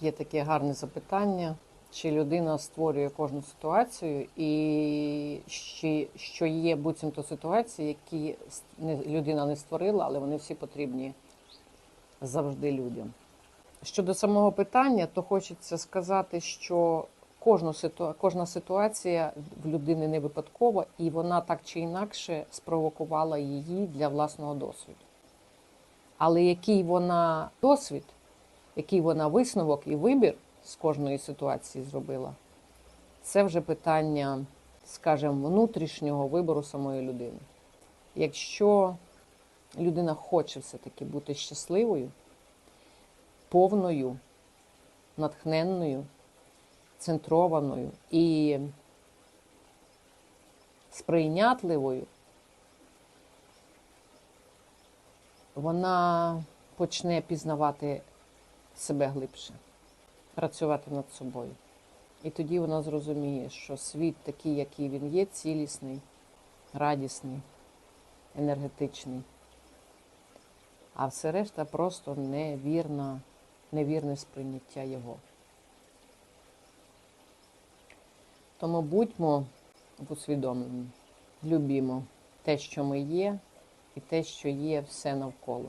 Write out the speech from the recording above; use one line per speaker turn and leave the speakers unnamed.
Є таке гарне запитання, чи людина створює кожну ситуацію, і чи, що є буцімто ситуації, які людина не створила, але вони всі потрібні завжди людям. Щодо самого питання, то хочеться сказати, що кожну ситу... кожна ситуація в людини не випадкова, і вона так чи інакше спровокувала її для власного досвіду. Але який вона досвід, який вона висновок і вибір з кожної ситуації зробила, це вже питання, скажімо, внутрішнього вибору самої людини. Якщо людина хоче все-таки бути щасливою, повною, натхненною, центрованою і сприйнятливою, вона почне пізнавати себе глибше, працювати над собою. І тоді вона зрозуміє, що світ такий, який він є, цілісний, радісний, енергетичний. А все решта просто невірна, невірне сприйняття його. Тому будьмо в усвідомленні, любімо те, що ми є, і те, що є все навколо.